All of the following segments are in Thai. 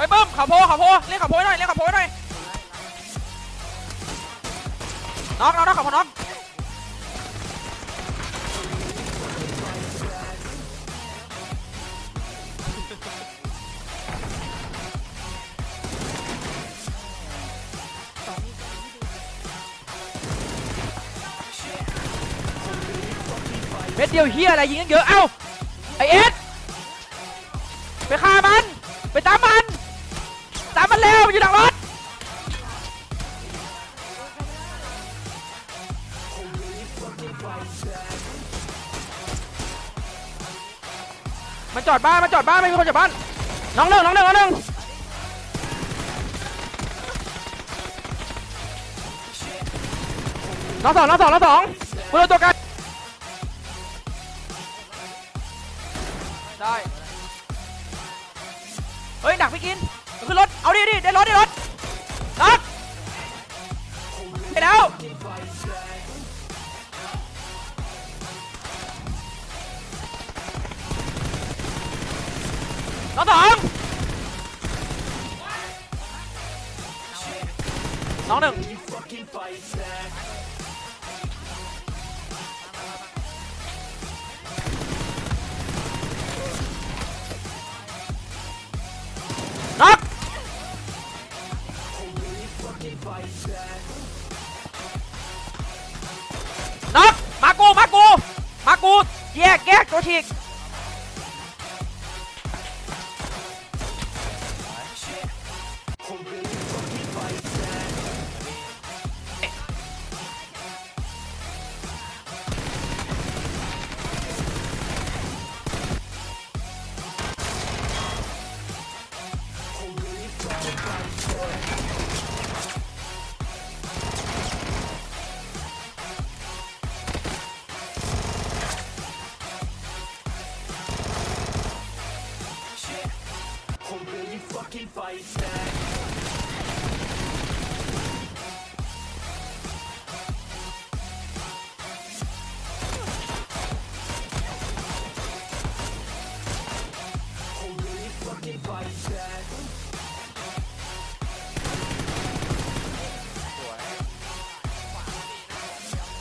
เฮ้ยบึ้มขับโพขับโพเรียกขับโพหน่อยเรียกขับโพหน่อยน็อกน็อกน็อกขับโพน็อกเม็ดเดียวเฮียอะไรยิงกันเยอะเอ้าไอเอส มันจอดบ้านมันจอดบ้านไม่มีคนจอดบ้านน้องหนึ่งน้องหนึ่งน้องหนึ่งน้องสองน้องสองน้องสองมือตัวกัน น้องสองน้องหนึ่งนั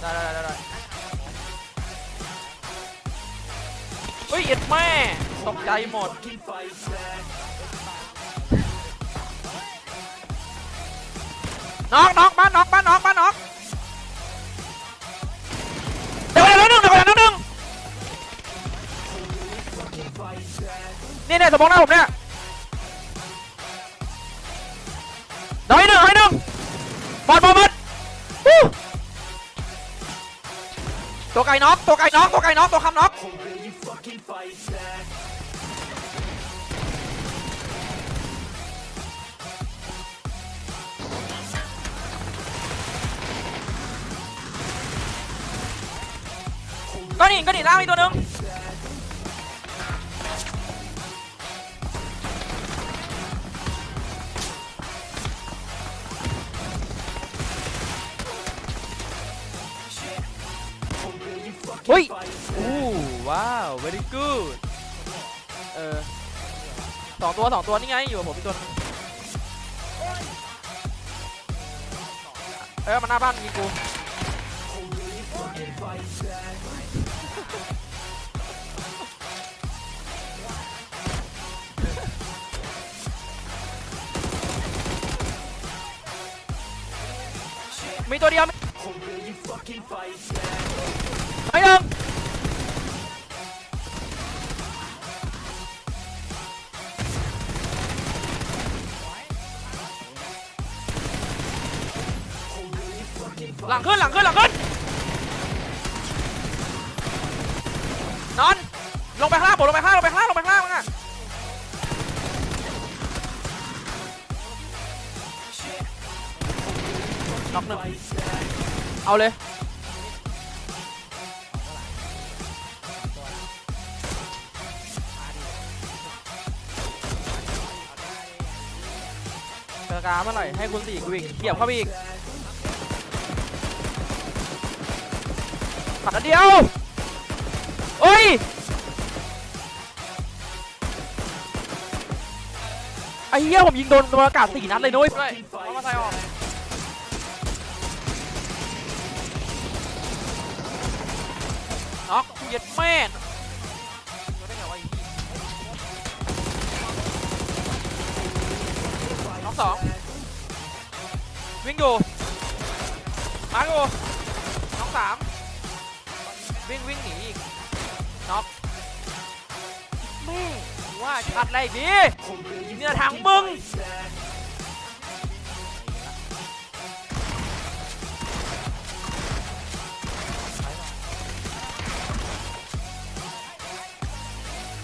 ได้ได้ได้ได้เฮ้ยเอ็ดแม่ตกใจหมดน็อกน็อกบ้านน็อกบ้านน็อกบ้านน็อกเดี๋ยวเดี๋ยวหนึ่งเดี๋ยวเดี๋ยวหนึ่งนี่เนี่ยสมองหน้าผมเนี่ยน้อยหนึ่งน้อยหนึ่งบอลบอลบอล ตัวไก่น็อกตัวไก่น็อกตัวไก่น็อกตัวคำน็อกก็หนีก็หนีล่างอีกตัวนึง เฮ้ยอู้ว้าว very good เออสองตัวสองตัวนี่ไงอยู่กับผมอีกตัวนึงเออมันหน้าบ้านยิงกูมีตัวเดียว ไอ้หนึ่งหลังขึ้นหลังขึ้นหลังขึ้นนอนลงไปข้างล่างผมลงไปข้างล่างลงไปข้างล่างลงไปข้างล่างมึงอะน็อกหนึ่งเอาเลย กาเมื่อไหร่ให้คุณสี่กูอีกเขียบเข้าไปอีกขัดเดียวโอ้ยไอ้เหี้ยผมยิงโดนโดนอากาศสี่นัดเลยนุ้ยด้วยเอามาใส่ออกน็อกเย็ดแม่เหี้ยน็อกสอง วิ่งอยู่มาร์คอยู่น็อกสามวิ่งวิ่งหนีอีกน็อกแม่งว่าชัดเลยดิเนี่ยทางมึง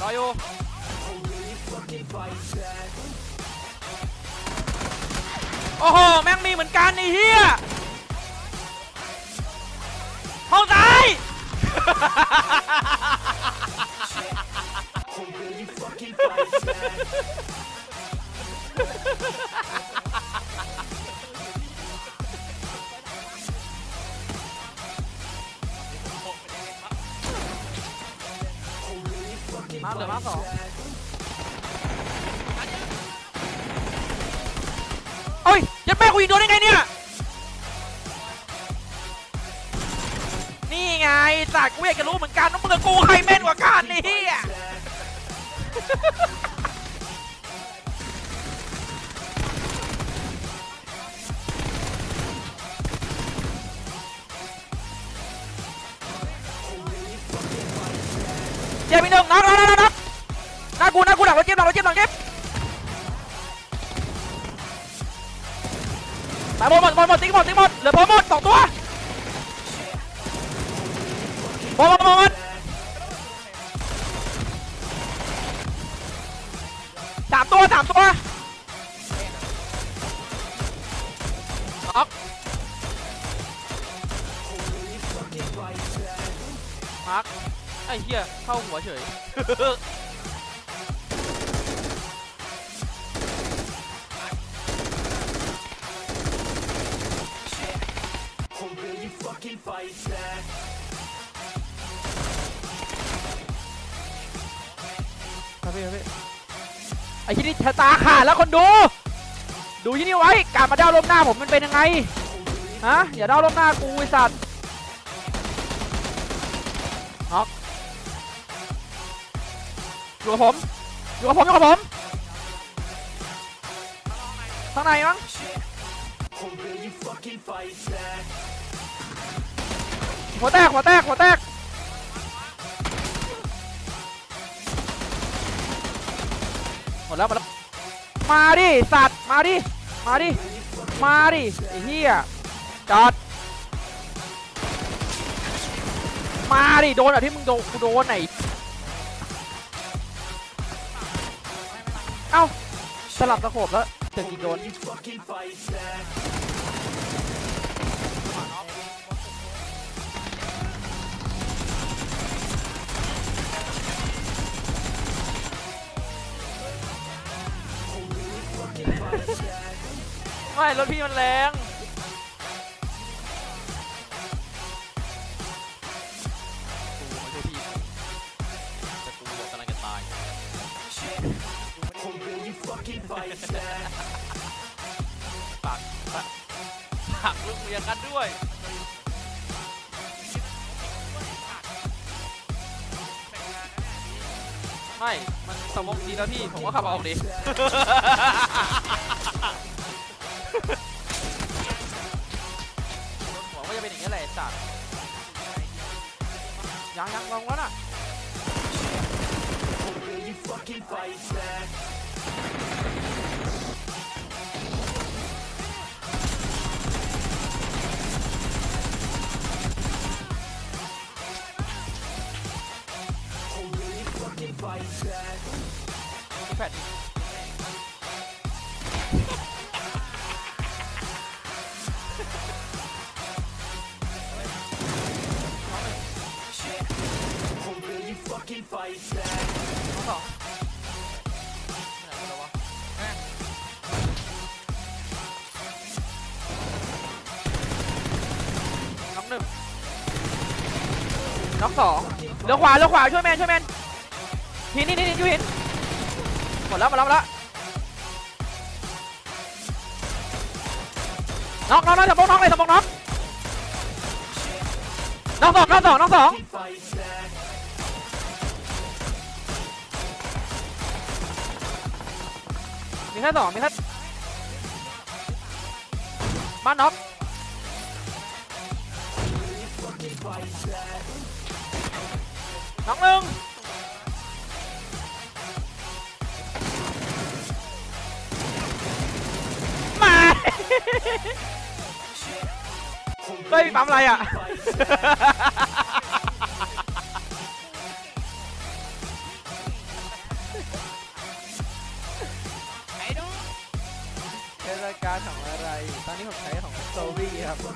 รออยู่ โอ้โห แม่งมีเหมือนกันไอ้เหี้ยห้องซ้ายมาเหลือมาสอง ยัดแม่กูยิงโดนได้ไงเนี่ย นี่ไงสัตว์กูอยากจะรู้เหมือนกันว่ามึงกับกูใครแม่นกว่ากันนี่เฮียเจ็บอีกหนึ่งน็อก ไปหมดหมดหมดหมดติ๊กหมดติ๊กหมดเหลือพอหมดสองตัวหมดหมดหมดสามตัวสามตัวน็อกมาร์คไอ้เหี้ยเข้าหัวเฉย ไอ้ที่นี่ชะตาขาดแล้วคนดู ดูที่นี่ไว้การมาเด้าลมหน้าผมมันเป็นยังไงฮะอย่าเด้าลมหน้ากูไอสัตว์น็อกอยู่กับผมอยู่กับผมอยู่กับผมข้างในมั้งหัวแตกหัวแตกหัวแตก แล้วมาแล้วมาดิสัตว์มาดิมาดิมาดิไอ้เหี้ยจอดมาดิโดนอะที่มึงโดนกูโดนไหนเอ้าสลับตะโขบแล้วถึงอีกโดน ไม่รถพี่มันแรงกูไม่ใช่พี่แต่กูกำลังจะตาย ปากปากปากลูกเมียกันด้วยไม่ มันสมองดีแล้วพี่ ผมก็ขับออกดิ ยังยังลงแล้วน่ะแปด ทั้งสองไหน้องหนึ่งน้องสองเลือยขวาเลือยขวาช่วยแมนช่วยแมนหินนี่นี่นี่ยูหินหมดแล้วหมดแล้วหมดแล้วน้องน้องน้องสมองน้องเลยสมองน้องน้องสองน้องสองน้องสอง มีแค่สองมีแค่บ้านน็อกน็อกหนึ่งมาเฮ้ยปั๊มอะไรอะ ตอนนี้ผมใช้ของโซวี่ครับมา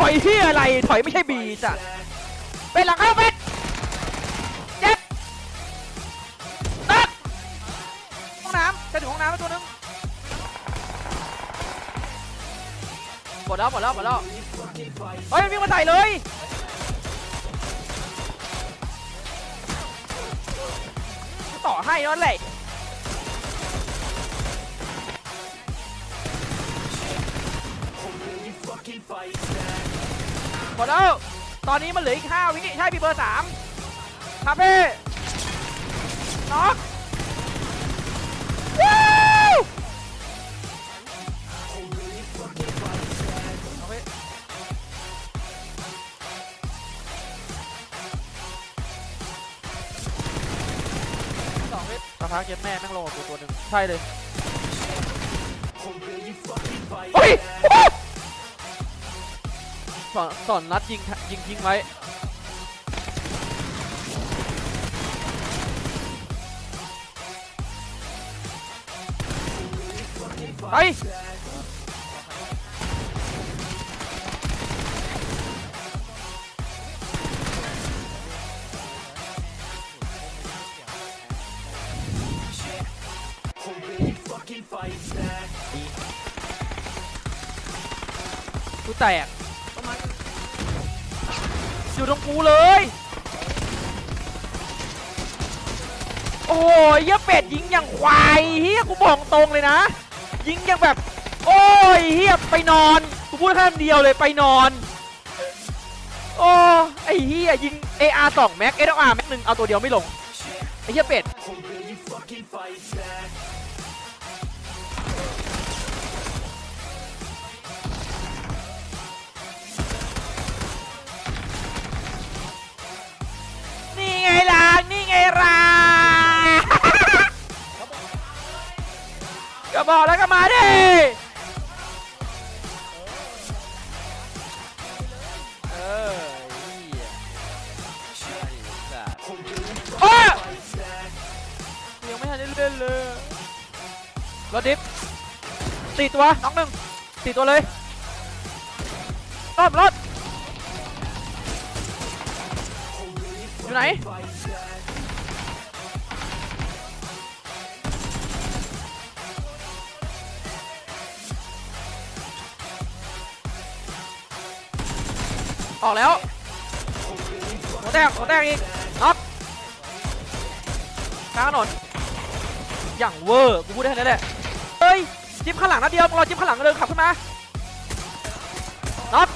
ถอยที่อะไร ถอยไม่ใช่บีจ้ะเป็นหลังเข้าเป็ดเจ็บตัดห้องน้ำจะถึงห้องน้ำแล้วตัวนึงหมดแล้วหมดแล้วหมดแล้วเฮ้ยมันวิ่งมาใส่เลยต่อให้นั่นแหละ มดแล้ว ตอนนี้มันเหลืออีก 5 วิใช่พี่เบอร์3คาเฟ่น็อกว้าวสองเมตระพาเก็บแม่แม่งลงกับกูตัวหนึ่งใช่เลย เฮ้ย สอนสอนนัดยิงยิงทิ้งไว้ไปกูแตก อยู่ตรงกูเลย โอ้ยเหี้ยเป็ดยิงอย่างควายเฮียกูบอกตรงเลยนะ ยิงอย่างแบบ โอ้ยเฮียไปนอน กูพูดแค่คำเดียวเลยไปนอน โอ้ไอเฮียยิง AR 2แม็ก SLR แม็กหนึ่งเอาตัวเดียวไม่ลงไอเฮียเป็ด บอกแล้วก็มาดิเออยโอ้ยยังไม่ทันได้เล่นเลยรถดิฟสี่ตัวน้องหนึ่งสี่ตัวเลยรถรถอยู่ไหน ออกแล้วหัวแตกหัวแตกอีกน็อกกลางถนนอย่างเวอร์กูพูดได้แค่นั้นแหละเฮ้ยจิ๊บข้างหลังนัดเดียวรอจิ๊บข้างหลังเลยขับขึ้นมาน็อก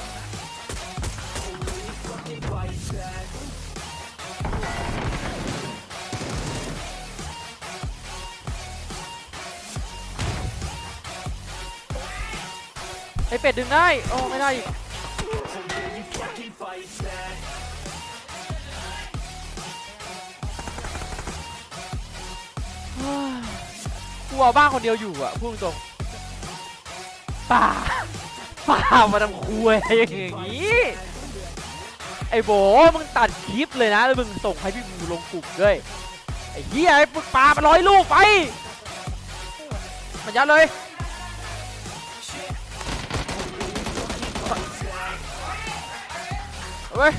ไอเป็ดดึงได้ โอ้ ไม่ได้อีก อาบ้านคนเดียวอยู่อะพูดตรงป่าป่ามาทำคุยอย่างงี้ ไอ้โบมึงตัดคลิปเลยนะ แล้วมึงส่งให้พี่บูลงกลุ่มด้วย ไอ้เหี้ยไอ้ปึกปลามาร้อยลูกไปมันยัดเลยเว้ย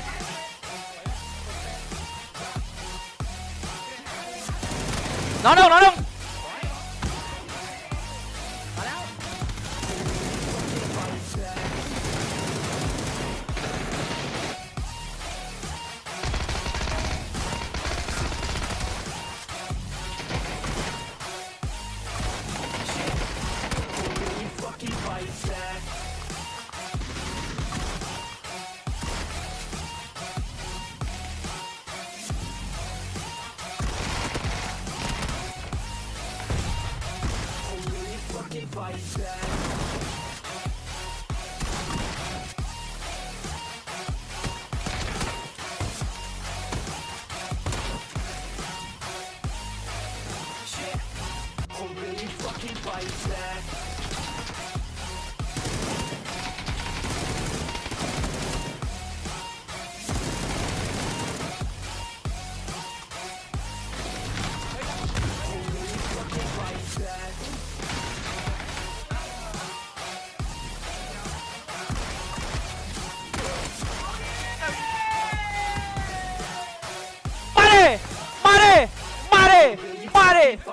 น้องนึ่งน้อง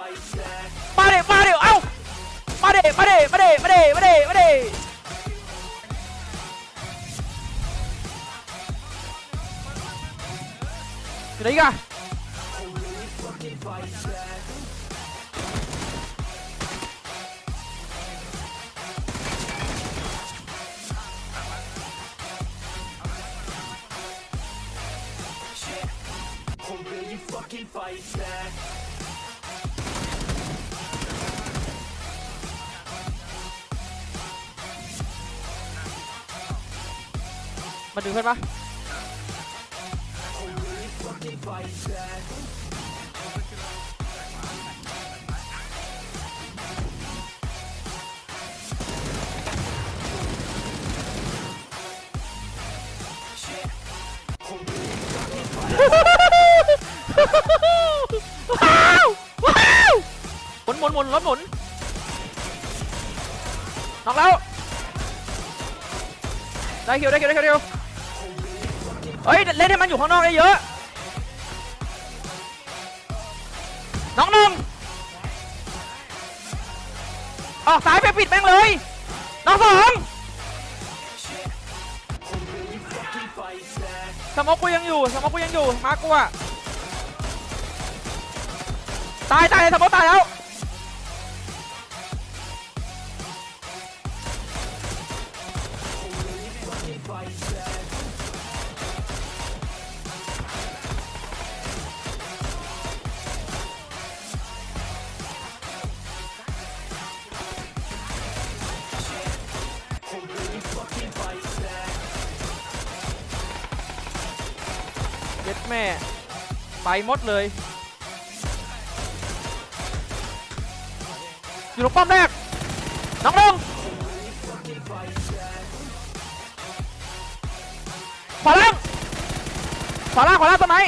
มาดิมาดิมาดิเอ้ามาดิมาดิมาดิมาดิมาดิมาดิอยู่ไหนอีกัน มาดึงเพื่อนปะว้าวว้าวหมุนหมุนหมุนรถหมุนน็อกแล้วได้คิวได้คิวได้คิวได้คิว เฮ้ยเล่นให้มันอยู่ข้างนอกได้เยอะน้องหนึ่งออกซ้ายไปปิดแม่งเลยน้องสองสมองกูยังอยู่สมองกูยังอยู่มากูอะตายตายสมองตายแล้ว เย็ดแม่ ไปหมดเลยอยู่ตรงป้อมแรกน้องลงขวาล่างขวาล่างขวาล่างต้นไม้